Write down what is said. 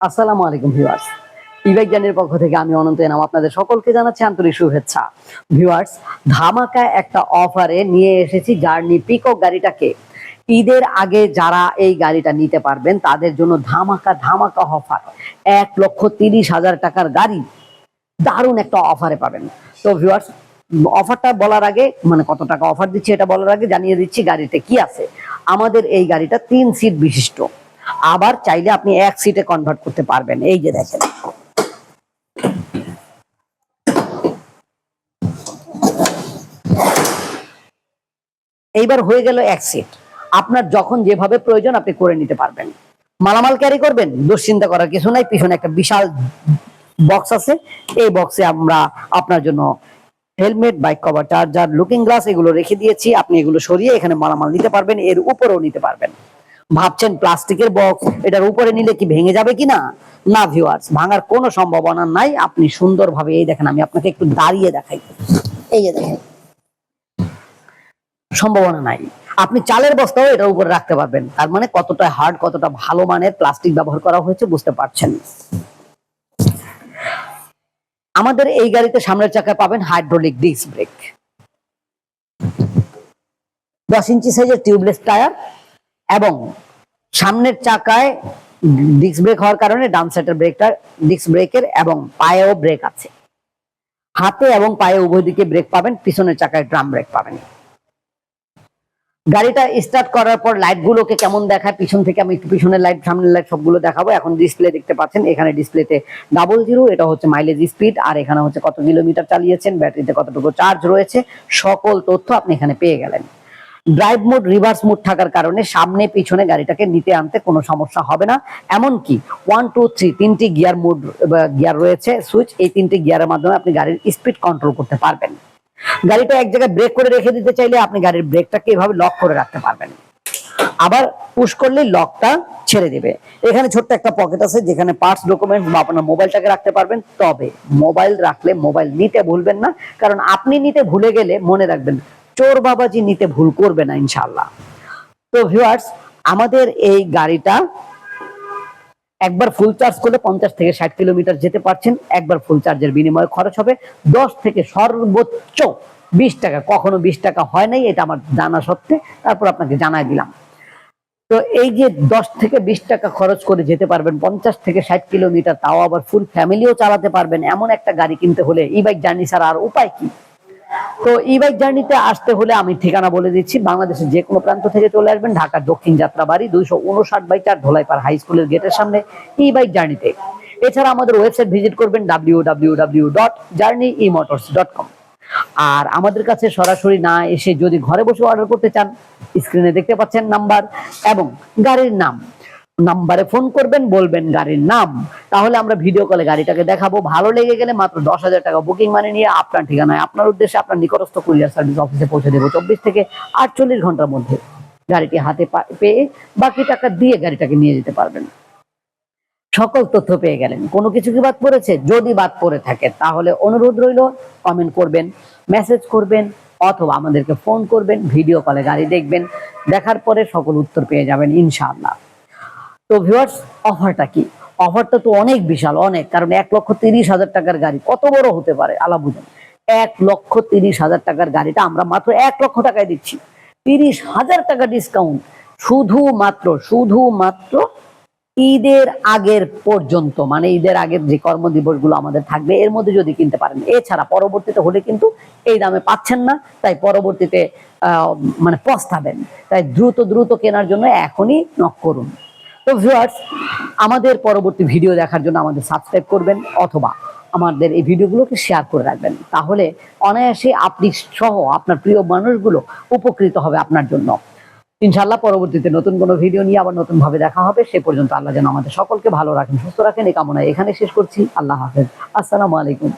আসসালামু আলাইকুম viewers. E-bike জানের পক্ষ থেকে আমি অনন্ত এনাম। আপনাদের সকলকে জানাচ্ছি আন্তরিক শুভেচ্ছা। ভিউয়ার্স ধামাকা একটা অফারে নিয়ে এসেছি জার্নি পিকক গাড়িটাকে। ঈদের আগে যারা এই গাড়িটা নিতে পারবেন, তাদের জন্য ধামাকা ধামাকা অফার। এক লক্ষ তিরিশ হাজার টাকার গাড়ি। দারুণ একটা অফারে পাবেন। তো ভিউয়ার্স, অফারটা বলার আগে মানে কত টাকা অফার দিচ্ছি এটা বলার আগে জানিয়ে দিচ্ছি গাড়িতে কি আছে। আমাদের এই গাড়িটা তিন সিট বিশিষ্ট। আবার চাইলে আপনি এক সিটে কনভার্ট করতে পারবেন। এই যে দেখেন। এইবার হয়ে গেল এক সিট আপনার যখন যেভাবে প্রয়োজন আপনি করে নিতে পারবেন। মালামাল ক্যারি করবেন? দুশ্চিন্তা করার কিছু নাই। পিছনে একটা বিশাল বক্স আছে। এই বক্সে আমরা আপনার জন্য helmet bike cover charger looking glass এগুলো রেখে দিয়েছি। আপনি এগুলো সরিয়ে এখানে মালামাল নিতে পারবেন। এর উপরেও নিতে পারবেন। ভাবছেন প্লাস্টিকের বক্স এটার উপরে নিলে কি ভেঙে যাবে কিনা? না ভিউয়ার্স ভাঙার কোনো সম্ভাবনা নাই। আপনি সুন্দরভাবে এই দেখেন, আমি আপনাকে একটু দাঁড়িয়ে দেখাই। এই যে দেখেন। সম্ভাবনা নাই। আপনি চালের বস্তাও এটার উপরে রাখতে পারবেন। তার মানে কতটা হার্ড কতটা ভালো মানের প্লাস্টিক ব্যবহার করা হয়েছে বুঝতে পারছেন। আমাদের এই গাড়িতে সামনের চাকায় পাবেন হাইড্রোলিক ডিস্ক ব্রেক দশ ইঞ্চি সাইজের টিউবলেস টায়ার এবং সামনের চাকায় ডিস্ক ব্রেক হওয়ার কারণে ডান সাইডের ব্রেকটা ডিস্ক ব্রেকের এবং পায়েও ব্রেক আছে। হাতে এবং পায়ে উভয় দিকে ব্রেক পাবেন, পিছনের চাকায় ড্রাম ব্রেক পাবেন। গাড়িটা স্টার্ট করার পর লাইট গুলোকে কেমন দেখায়, পিছন থেকে আমি একটু পিছনের লাইট সামনের লাইট সবগুলো দেখাবো। এখন ডিসপ্লে দেখতে পাচ্ছেন, এখানে ডিসপ্লেতে ডাবল জিরো এটা হচ্ছে মাইলেজ স্পিড আর এখানে হচ্ছে কত কিলোমিটার চালিয়েছেন, ব্যাটারিতে কতটুকু চার্জ রয়েছে, সকল তথ্য আপনি এখানে পেয়ে গেলেন। ড্রাইভ মোড রিভার্স মোড থাকার কারণে সামনে পিছনে গাড়িটাকে নিতে আনতে কোনো সমস্যা হবে না। এমনকি ওয়ান টু থ্রি তিনটি গিয়ার মোড গিয়ার রয়েছে সুইচ এই তিনটি গিয়ারের মাধ্যমে আপনি গাড়ির স্পিড কন্ট্রোল করতে পারবেন। গাড়িটা এক জায়গায় ব্রেক করে রেখে দিতে চাইলে আপনি গাড়ির ব্রেকটাকে এভাবে লক করে রাখতে পারবেন। আবার পুশ করলে লকটা ছেড়ে দেবে। এখানে ছোট্ট একটা পকেট আছে যেখানে পার্টস ডকুমেন্ট বা আপনার মোবাইলটাকে রাখতে পারবেন। তবে মোবাইল রাখলে মোবাইল নিতে ভুলবেন না। কারণ আপনি নিতে ভুলে গেলে মনে রাখবেন চোর বাবাজি নিতে ভুল করবে না ইনশাল্লাহ তো ভিউয়ার্স আমাদের এই গাড়িটা একবার ফুল চার্জ করলে পঞ্চাশ থেকে ষাট কিলোমিটার যেতে পারছেন, একবার ফুল চার্জের বিনিময়ে খরচ হবে দশ থেকে সর্বোচ্চ বিশ টাকা। কখনো বিশ টাকা হয় নাই, এটা আমার জানা সত্ত্বে, তারপর আপনাকে জানাই দিলাম। তো এই যে দশ থেকে বিশ টাকা খরচ করে যেতে পারবেন, পঞ্চাশ থেকে ষাট কিলোমিটার, তাও আবার ফুল ফ্যামিলিও চালাতে পারবেন। এমন একটা গাড়ি কিনতে হলে ই বাইক জার্নি ছাড়া আর উপায় কি? তো ই বাইক জার্নিতে আসতে হলে আমি ঠিকানা বলে দিচ্ছি। বাংলাদেশের যে কোনো প্রান্ত থেকে চলে আসবেন। ঢাকার দক্ষিণ যাত্রাবাড়ি, দুইশো উনষাট বাই চার ধোলাইপাড় হাই স্কুলের গেটের সামনে ই বাইক জার্নিতে এছাড়া আমাদের ওয়েবসাইট ভিজিট করবেন W W W dot journey E motors dot com আর আমাদের কাছে সরাসরি না এসে যদি ঘরে বসে অর্ডার করতে চান স্ক্রিনে দেখতে পাচ্ছেন নাম্বার এবং গাড়ির নাম। নাম্বারে ফোন করবেন, বলবেন গাড়ির নাম। তাহলে আমরা ভিডিও কলে গাড়িটাকে দেখাবো। ভালো লেগে গেলে মাত্র দশ হাজার টাকা বুকিং মানে নিয়ে আপনার ঠিকানায়, আপনার উদ্দেশ্যে আপনার নিকটস্থ কুরিয়ার সার্ভিস অফিসে পৌঁছে দেবো চব্বিশ থেকে আটচল্লিশ ঘণ্টার মধ্যে। গাড়িটি হাতে পেয়ে বাকি টাকা দিয়ে গাড়িটাকে নিয়ে যেতে পারবেন। সকল তথ্য পেয়ে গেলেন। কোনো কিছু কি বাদ পড়েছে? যদি বাদ পড়ে থাকে, তাহলে অনুরোধ রইল কমেন্ট করবেন মেসেজ করবেন, অথবা আমাদেরকে ফোন করবেন ভিডিও কলে গাড়ি দেখবেন। দেখার পরে সকল উত্তর পেয়ে যাবেন, ইনশাআল্লাহ। তো ভিউয়ার্স অফারটা কি? অফারটা তো অনেক বিশাল, অনেক, কারণ এক লক্ষ তিরিশ হাজার টাকার গাড়ি, কত বড় হতে পারে? আলা বুঝেন। এক লক্ষ তিরিশ হাজার টাকার গাড়িটা আমরা মাত্র এক লক্ষ টাকায় দিচ্ছি। তিরিশ হাজার টাকা ডিসকাউন্ট শুধুমাত্র শুধুমাত্র ঈদের আগের পর্যন্ত মানে ঈদের আগের যে কর্মদিবসগুলো আমাদের থাকবে, এর মধ্যে যদি কিনতে পারেন। এছাড়া পরবর্তীতে হলে কিন্তু এই দামে পাচ্ছেন না, তাই পরবর্তীতে মানে পস্তাবেন। তাই দ্রুত দ্রুত কেনার জন্য এখনই নক করুন। তো ভিউয়ার্স আমাদের পরবর্তী ভিডিও দেখার জন্য আমাদের সাবস্ক্রাইব করবেন অথবা আমাদের এই ভিডিওগুলোকে শেয়ার করে রাখবেন। তাহলে অনায়াসে আপনি সহ আপনার প্রিয় মানুষগুলো উপকৃত হবে আপনার জন্য। ইনশাল্লাহ পরবর্তীতে নতুন কোনো ভিডিও নিয়ে আবার নতুন ভাবে দেখা হবে। সে পর্যন্ত আল্লাহ যেন আমাদের সকলকে ভালো রাখেন, সুস্থ রাখেন। এই কামনায় এখানে শেষ করছি। আল্লাহ হাফেজ। আসসালামু আলাইকুম।